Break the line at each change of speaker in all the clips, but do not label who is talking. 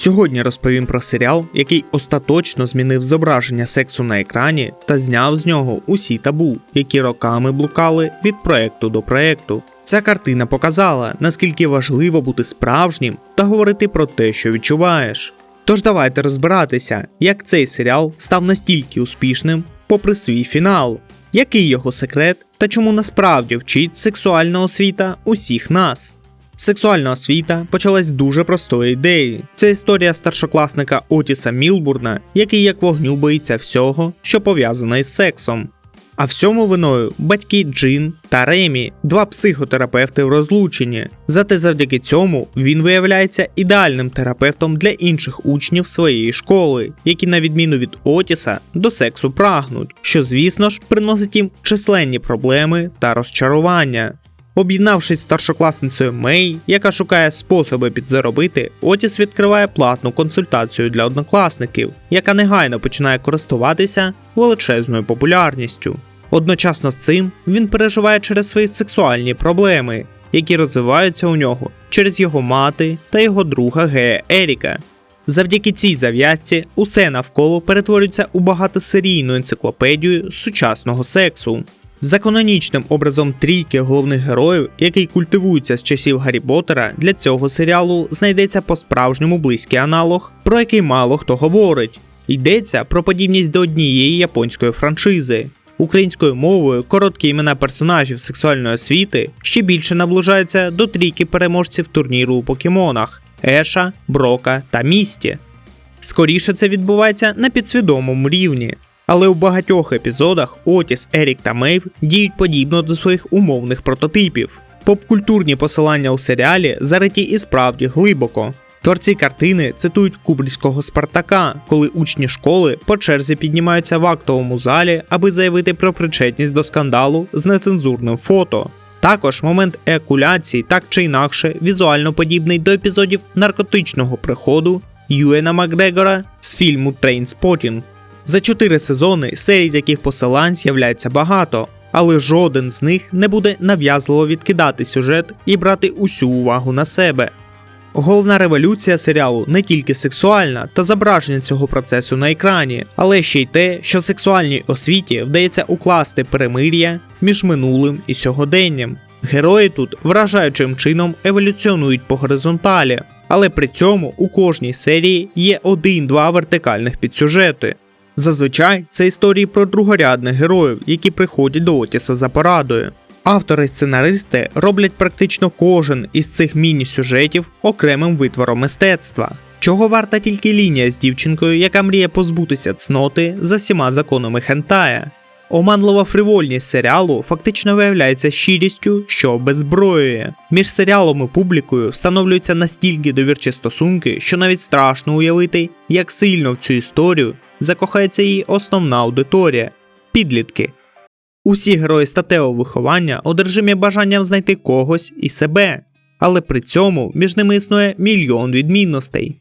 Сьогодні розповім про серіал, який остаточно змінив зображення сексу на екрані та зняв з нього усі табу, які роками блукали від проекту до проекту. Ця картина показала, наскільки важливо бути справжнім та говорити про те, що відчуваєш. Тож давайте розбиратися, як цей серіал став настільки успішним, попри свій фінал, який його секрет та чому насправді вчить сексуальна освіта усіх нас. Сексуальна освіта почалась з дуже простої ідеї. Це історія старшокласника Отіса Мілбурна, який як вогню боїться всього, що пов'язане із сексом. А всьому виною батьки Джин та Ремі, два психотерапевти в розлученні. Зате завдяки цьому він виявляється ідеальним терапевтом для інших учнів своєї школи, які, на відміну від Отіса, до сексу прагнуть, що, звісно ж, приносить їм численні проблеми та розчарування. Об'єднавшись з старшокласницею Мей, яка шукає способи підзаробити, Отіс відкриває платну консультацію для однокласників, яка негайно починає користуватися величезною популярністю. Одночасно з цим він переживає через свої сексуальні проблеми, які розвиваються у нього через його мати та його друга Гея Еріка. Завдяки цій зав'язці усе навколо перетворюється у багатосерійну енциклопедію сучасного сексу. За канонічним образом трійки головних героїв, який культивується з часів Гаррі Поттера, для цього серіалу знайдеться по-справжньому близький аналог, про який мало хто говорить. Йдеться про подібність до однієї японської франшизи. Українською мовою короткі імена персонажів сексуальної освіти ще більше наближаються до трійки переможців турніру у покемонах Еша, Брока та Місті. Скоріше це відбувається на підсвідомому рівні. Але у багатьох епізодах Отіс, Ерік та Мейв діють подібно до своїх умовних прототипів. Попкультурні посилання у серіалі зариті і справді глибоко. Творці картини цитують кубрівського Спартака, коли учні школи по черзі піднімаються в актовому залі, аби заявити про причетність до скандалу з нецензурним фото. Також момент еякуляції так чи інакше візуально подібний до епізодів наркотичного приходу Юена Макгрегора з фільму Трейнспотінг. За чотири сезони серій таких посилань з'являється багато, але жоден з них не буде нав'язливо відкидати сюжет і брати усю увагу на себе. Головна революція серіалу не тільки сексуальна та зображення цього процесу на екрані, але ще й те, що сексуальній освіті вдається укласти перемир'я між минулим і сьогоденням. Герої тут вражаючим чином еволюціонують по горизонталі, але при цьому у кожній серії є один-два вертикальних підсюжети. Зазвичай це історії про другорядних героїв, які приходять до Отіса за порадою. Автори і сценаристи роблять практично кожен із цих міні-сюжетів окремим витвором мистецтва. Чого варта тільки лінія з дівчинкою, яка мріє позбутися цноти за всіма законами хентая. Оманлива фривольність серіалу фактично виявляється щирістю, що обезброює. Між серіалом і публікою встановлюються настільки довірчі стосунки, що навіть страшно уявити, як сильно в цю історію закохається її основна аудиторія підлітки. Усі герої статевого виховання одержимі бажанням знайти когось і себе, але при цьому між ними існує мільйон відмінностей.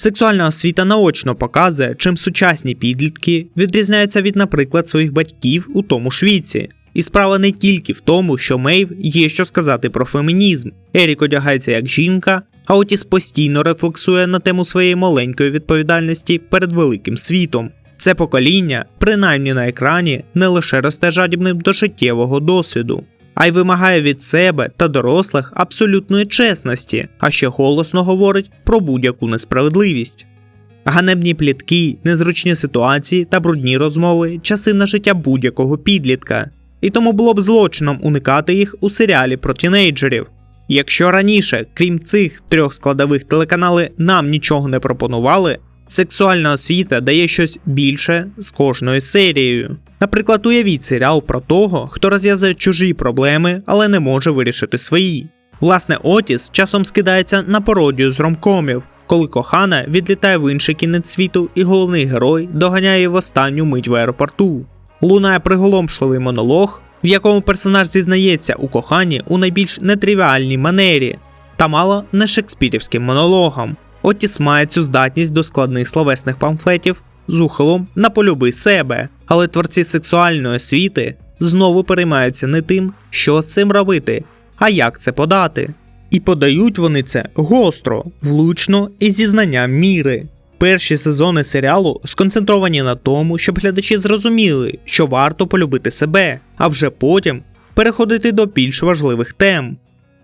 Сексуальна освіта наочно показує, чим сучасні підлітки відрізняються від, наприклад, своїх батьків у тому ж віці. І справа не тільки в тому, що Мейв є що сказати про фемінізм. Ерік одягається як жінка, а Отіс постійно рефлексує на тему своєї маленької відповідальності перед великим світом. Це покоління, принаймні на екрані, не лише росте жадібним до життєвого досвіду, а й вимагає від себе та дорослих абсолютної чесності, а ще голосно говорить про будь-яку несправедливість. Ганебні плітки, незручні ситуації та брудні розмови частина життя будь-якого підлітка, і тому було б злочином уникати їх у серіалі про тінейджерів. Якщо раніше, крім цих трьох складових телеканали нам нічого не пропонували, сексуальна освіта дає щось більше з кожною серією. Наприклад, уявіть серіал про того, хто розв'язує чужі проблеми, але не може вирішити свої. Власне, Отіс часом скидається на пародію з ромкомів, коли кохана відлітає в інший кінець світу, і головний герой доганяє в останню мить в аеропорту. Лунає приголомшливий монолог, в якому персонаж зізнається у коханні у найбільш нетривіальній манері та мало не шекспірівським монологом. Отіс має цю здатність до складних словесних памфлетів з ухилом на полюби себе, але творці сексуальної освіти знову переймаються не тим, що з цим робити, а як це подати. І подають вони це гостро, влучно і зі знанням міри. Перші сезони серіалу сконцентровані на тому, щоб глядачі зрозуміли, що варто полюбити себе, а вже потім переходити до більш важливих тем.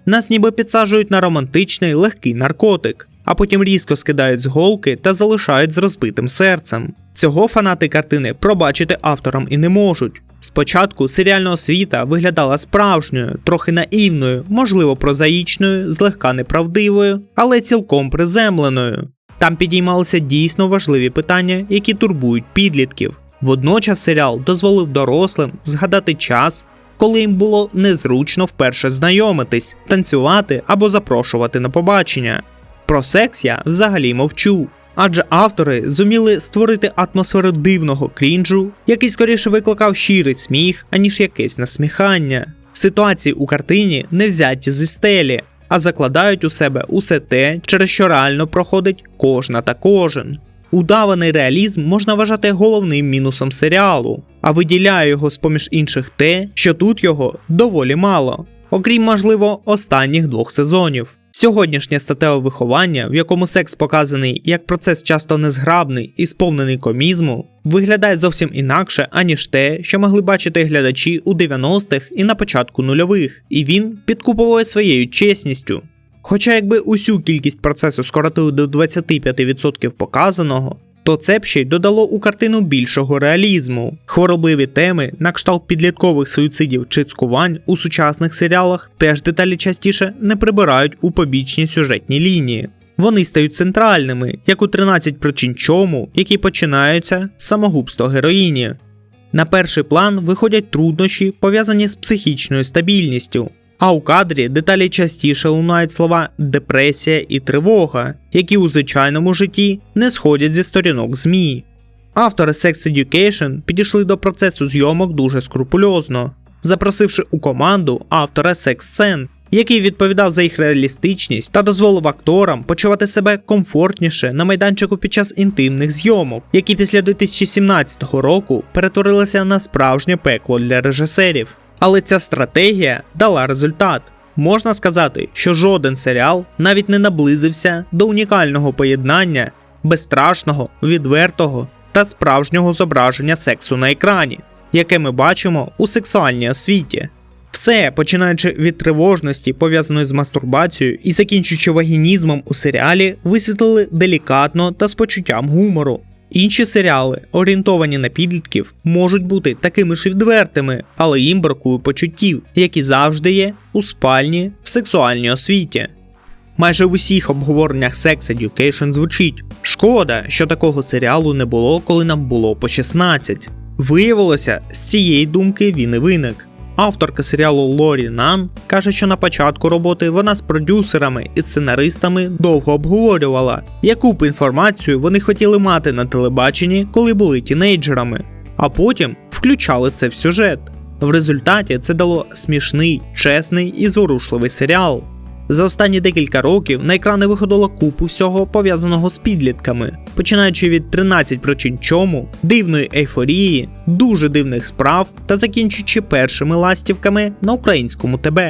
Нас ніби підсаджують на романтичний легкий наркотик, а потім різко скидають з голки та залишають з розбитим серцем. Цього фанати картини пробачити авторам і не можуть. Спочатку серіальна освіта виглядала справжньою, трохи наївною, можливо, прозаїчною, злегка неправдивою, але цілком приземленою. Там підіймалися дійсно важливі питання, які турбують підлітків. Водночас серіал дозволив дорослим згадати час, коли їм було незручно вперше знайомитись, танцювати або запрошувати на побачення. Про секс я взагалі мовчу. Адже автори зуміли створити атмосферу дивного крінжу, який скоріше викликав щирий сміх, аніж якесь насміхання. Ситуації у картині не взяті зі стелі, а закладають у себе усе те, через що реально проходить кожна та кожен. Удаваний реалізм можна вважати головним мінусом серіалу, а виділяє його з поміж інших те, що тут його доволі мало, окрім, можливо, останніх двох сезонів. Сьогоднішнє статеве виховання, в якому секс показаний як процес часто незграбний і сповнений комізму, виглядає зовсім інакше, аніж те, що могли бачити глядачі у 90-х і на початку нульових, і він підкуповує своєю чесністю. Хоча якби усю кількість процесу скоротили до 25% показаного, то це б ще й додало у картину більшого реалізму. Хворобливі теми, на кшталт підліткових суїцидів чи цькувань у сучасних серіалах теж деталі частіше не прибирають у побічні сюжетні лінії. Вони стають центральними, як у 13 причин чому, які починаються з самогубства героїні. На перший план виходять труднощі, пов'язані з психічною стабільністю. А у кадрі деталі частіше лунають слова депресія і тривога, які у звичайному житті не сходять зі сторінок ЗМІ. Автори Sex Education підійшли до процесу зйомок дуже скрупульозно, запросивши у команду автора секс-сцен, який відповідав за їх реалістичність та дозволив акторам почувати себе комфортніше на майданчику під час інтимних зйомок, які після 2017 року перетворилися на справжнє пекло для режисерів. Але ця стратегія дала результат. Можна сказати, що жоден серіал навіть не наблизився до унікального поєднання безстрашного, відвертого та справжнього зображення сексу на екрані, яке ми бачимо у сексуальній освіті. Все, починаючи від тривожності, пов'язаної з мастурбацією, і закінчуючи вагінізмом у серіалі, висвітлили делікатно та з почуттям гумору. Інші серіали, орієнтовані на підлітків, можуть бути такими ж відвертими, але їм бракує почуттів, які завжди є у спальні в сексуальній освіті. Майже в усіх обговореннях Sex Education звучить: шкода, що такого серіалу не було, коли нам було по 16. Виявилося, з цієї думки він і виник. Авторка серіалу Лорі Нан каже, що на початку роботи вона з продюсерами і сценаристами довго обговорювала, яку б інформацію вони хотіли мати на телебаченні, коли були тінейджерами, а потім включали це в сюжет. В результаті це дало смішний, чесний і зворушливий серіал. За останні декілька років на екрани виходило купу всього пов'язаного з підлітками, починаючи від 13 причин чому, дивної ейфорії, дуже дивних справ та закінчуючи першими ластівками на українському ТБ.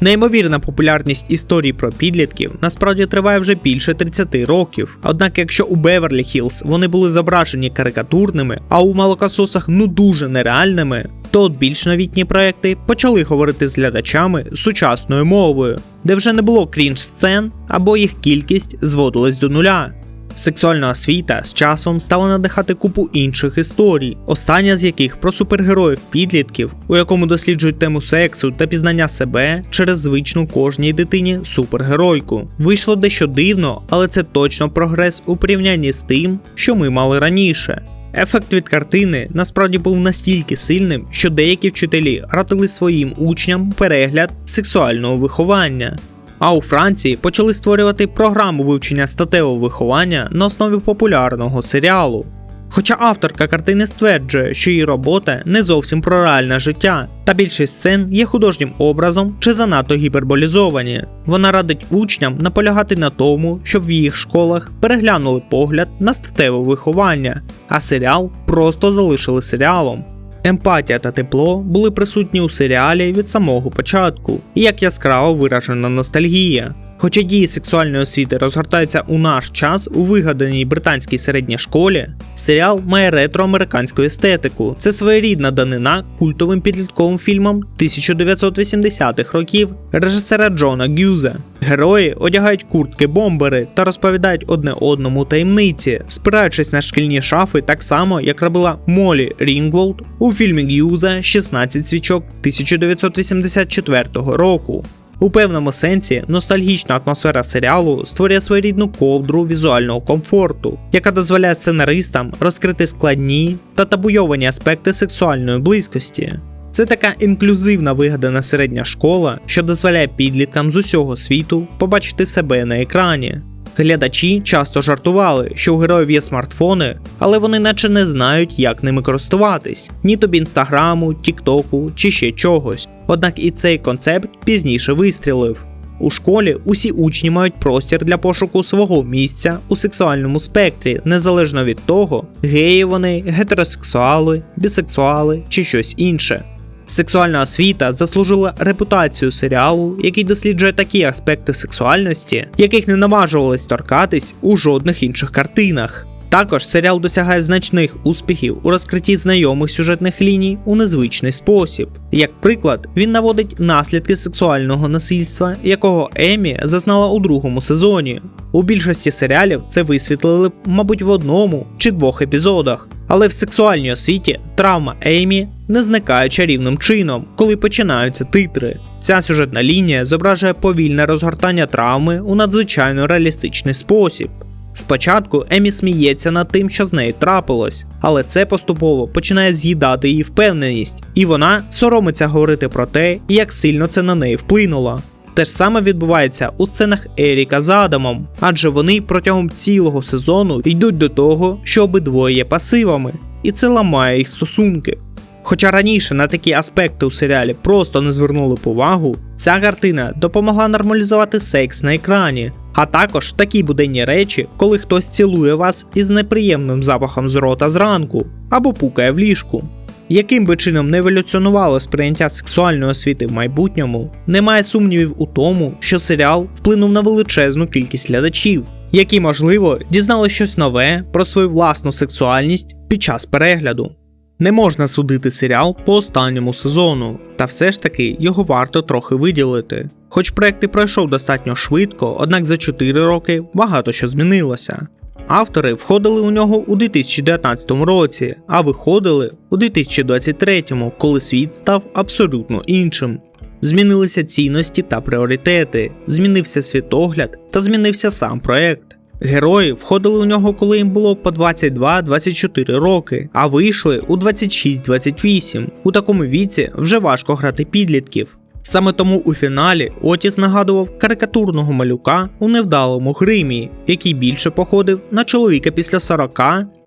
Неймовірна популярність історій про підлітків насправді триває вже більше 30 років. Однак, якщо у Беверлі Хіллз вони були зображені карикатурними, а у Малокососах ну дуже нереальними, то от більш новітні проекти почали говорити з глядачами сучасною мовою, де вже не було крінж сцен або їх кількість зводилась до нуля. Сексуальна освіта з часом стала надихати купу інших історій, остання з яких про супергероїв підлітків, у якому досліджують тему сексу та пізнання себе через звичну кожній дитині супергеройку. Вийшло дещо дивно, але це точно прогрес у порівнянні з тим, що ми мали раніше. Ефект від картини насправді був настільки сильним, що деякі вчителі радили своїм учням перегляд сексуального виховання. А у Франції почали створювати програму вивчення статевого виховання на основі популярного серіалу. Хоча авторка картини стверджує, що її робота не зовсім про реальне життя, та більшість сцен є художнім образом чи занадто гіперболізовані. Вона радить учням наполягати на тому, щоб в їх школах переглянули погляд на статеве виховання, а серіал просто залишили серіалом. Емпатія та тепло були присутні у серіалі від самого початку, і як яскраво виражена ностальгія. Хоча дії сексуальної освіти розгортаються у наш час у вигаданій британській середній школі, серіал має ретроамериканську естетику. Це своєрідна данина культовим підлітковим фільмам 1980-х років режисера Джона Гюза. Герої одягають куртки бомбери та розповідають одне одному таємниці, спираючись на шкільні шафи так само, як робила Молі Рінгволд у фільмі Гюза 16 свічок 1984 року. У певному сенсі ностальгічна атмосфера серіалу створює своєрідну ковдру візуального комфорту, яка дозволяє сценаристам розкрити складні та табуйовані аспекти сексуальної близькості. Це така інклюзивна вигадана середня школа, що дозволяє підліткам з усього світу побачити себе на екрані. Глядачі часто жартували, що у героїв є смартфони, але вони наче не знають, як ними користуватись, ні тобі інстаграму, тіктоку чи ще чогось. Однак і цей концепт пізніше вистрілив. У школі усі учні мають простір для пошуку свого місця у сексуальному спектрі, незалежно від того, геї вони, гетеросексуали, бісексуали чи щось інше. Сексуальна освіта заслужила репутацію серіалу, який досліджує такі аспекти сексуальності, яких не наважувались торкатись у жодних інших картинах. Також серіал досягає значних успіхів у розкритті знайомих сюжетних ліній у незвичний спосіб. Як приклад, він наводить наслідки сексуального насильства, якого Емі зазнала у другому сезоні. У більшості серіалів це висвітлили, мабуть, в одному чи двох епізодах. Але в сексуальній освіті травма Еймі не зникає чарівним чином, коли починаються титри. Ця сюжетна лінія зображує повільне розгортання травми у надзвичайно реалістичний спосіб. Спочатку Емі сміється над тим, що з нею трапилось, але це поступово починає з'їдати її впевненість, і вона соромиться говорити про те, як сильно це на неї вплинуло. Те ж саме відбувається у сценах Еріка з Адамом, адже вони протягом цілого сезону йдуть до того, що обидвоє є пасивами, і це ламає їх стосунки. Хоча раніше на такі аспекти у серіалі просто не звернули повагу, ця картина допомогла нормалізувати секс на екрані, а також такі буденні речі, коли хтось цілує вас із неприємним запахом з рота зранку або пукає в ліжку. Яким би чином не еволюціонувало сприйняття сексуальної освіти в майбутньому, немає сумнівів у тому, що серіал вплинув на величезну кількість глядачів, які, можливо, дізнали щось нове про свою власну сексуальність під час перегляду. Не можна судити серіал по останньому сезону, та все ж таки його варто трохи виділити. Хоч проект і пройшов достатньо швидко, однак за 4 роки багато що змінилося. Автори входили у нього у 2019 році, а виходили у 2023, коли світ став абсолютно іншим. Змінилися цінності та пріоритети, змінився світогляд та змінився сам проект. Герої входили у нього, коли їм було по 22-24 роки, а вийшли у 26-28. У такому віці вже важко грати підлітків. Саме тому у фіналі Отіс нагадував карикатурного малюка у невдалому гримі, який більше походив на чоловіка після 40,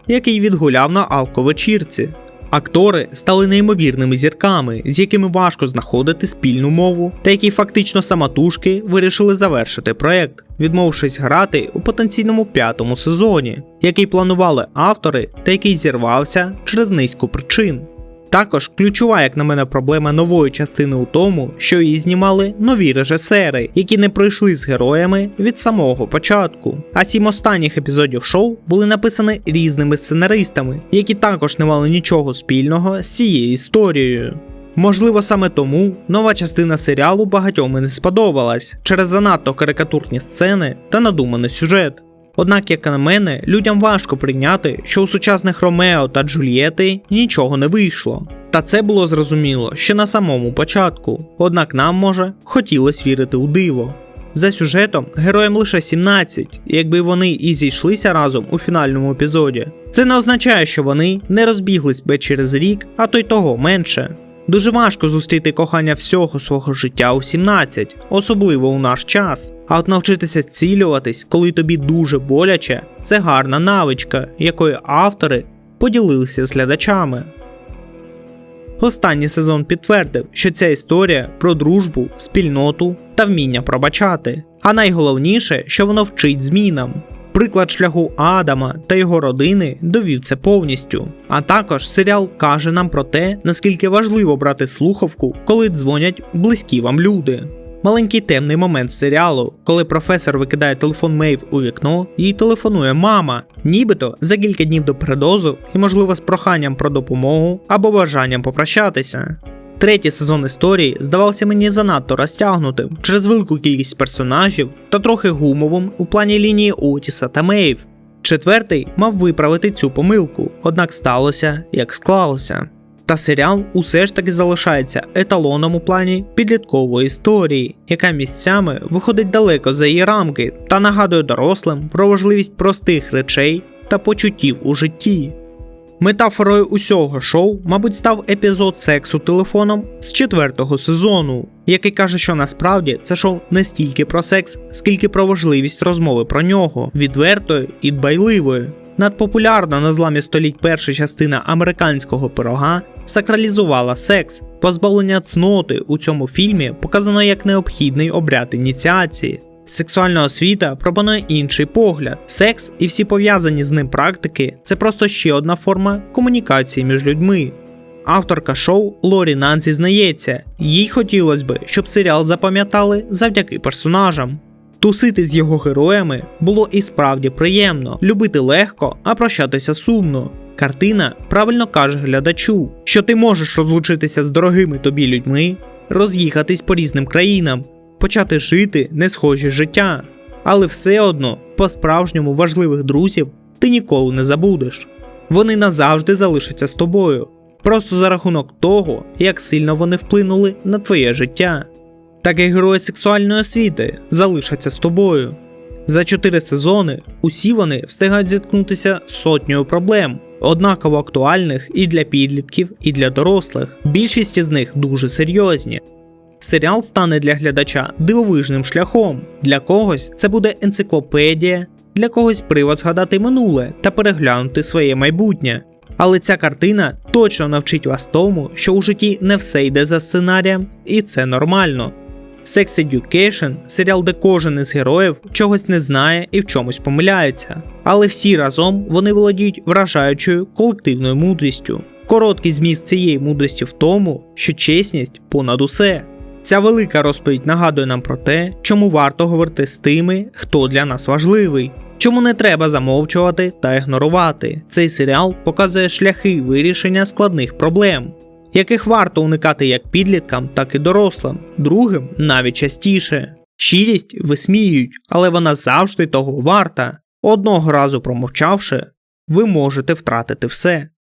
який відгуляв на алковечірці. Актори стали неймовірними зірками, з якими важко знаходити спільну мову, та які фактично самотужки вирішили завершити проект, відмовившись грати у потенційному п'ятому сезоні, який планували автори та який зірвався через низку причин. Також ключова, як на мене, проблема нової частини у тому, що її знімали нові режисери, які не пройшли з героями від самого початку. А сім останніх епізодів шоу були написані різними сценаристами, які також не мали нічого спільного з цією історією. Можливо, саме тому нова частина серіалу багатьом і не сподобалась через занадто карикатурні сцени та надуманий сюжет. Однак, як на мене, людям важко прийняти, що у сучасних Ромео та Джульєти нічого не вийшло. Та це було зрозуміло ще на самому початку, однак нам, може, хотілося вірити у диво. За сюжетом героям лише 17, якби вони і зійшлися разом у фінальному епізоді, це не означає, що вони не розбіглись би через рік, а то й того менше. Дуже важко зустріти кохання всього свого життя у 17, особливо у наш час. А от навчитися цілюватись, коли тобі дуже боляче, це гарна навичка, якою автори поділилися з глядачами. Останній сезон підтвердив, що ця історія про дружбу, спільноту та вміння пробачати. А найголовніше, що воно вчить змінам. Приклад шляху Адама та його родини довів це повністю. А також серіал каже нам про те, наскільки важливо брати слухавку, коли дзвонять близькі вам люди. Маленький темний момент серіалу, коли професор викидає телефон Мейв у вікно, їй телефонує мама, нібито за кілька днів до передозу і, можливо, з проханням про допомогу або бажанням попрощатися. Третій сезон історії здавався мені занадто розтягнутим через велику кількість персонажів та трохи гумовим у плані лінії Отіса та Мейв. Четвертий мав виправити цю помилку, однак сталося як склалося. Та серіал усе ж таки залишається еталоном у плані підліткової історії, яка місцями виходить далеко за її рамки та нагадує дорослим про важливість простих речей та почуттів у житті. Метафорою усього шоу, мабуть, став епізод сексу телефоном з четвертого сезону, який каже, що насправді це шоу не стільки про секс, скільки про важливість розмови про нього, відвертої і дбайливої. Надпопулярна на зламі століть перша частина американського пирога сакралізувала секс. Позбавлення цноти у цьому фільмі показано як необхідний обряд ініціації. Сексуальна освіта пропонує інший погляд. Секс і всі пов'язані з ним практики це просто ще одна форма комунікації між людьми. Авторка шоу Лорі Нан зізнається, їй хотілося б, щоб серіал запам'ятали завдяки персонажам. Тусити з його героями було і справді приємно, любити легко, а прощатися сумно. Картина правильно каже глядачу, що ти можеш розлучитися з дорогими тобі людьми, роз'їхатись по різним країнам, почати жити не схожі життя, але все одно по-справжньому важливих друзів ти ніколи не забудеш. Вони назавжди залишаться з тобою, просто за рахунок того, як сильно вони вплинули на твоє життя. Так як герої сексуальної освіти залишаться з тобою. За чотири сезони усі вони встигають зіткнутися з сотнею проблем, однаково актуальних і для підлітків, і для дорослих. Більшість із них дуже серйозні. Серіал стане для глядача дивовижним шляхом. Для когось це буде енциклопедія, для когось привод згадати минуле та переглянути своє майбутнє. Але ця картина точно навчить вас тому, що у житті не все йде за сценарієм, і це нормально. Sex Education – серіал, де кожен із героїв чогось не знає і в чомусь помиляється, але всі разом вони володіють вражаючою колективною мудрістю. Короткий зміст цієї мудрості в тому, що чесність понад усе. Ця велика розповідь нагадує нам про те, чому варто говорити з тими, хто для нас важливий. Чому не треба замовчувати та ігнорувати? Цей серіал показує шляхи вирішення складних проблем, яких варто уникати як підліткам, так і дорослим, другим навіть частіше. Щирість висміюють, але вона завжди того варта. Одного разу промовчавши, ви можете втратити все.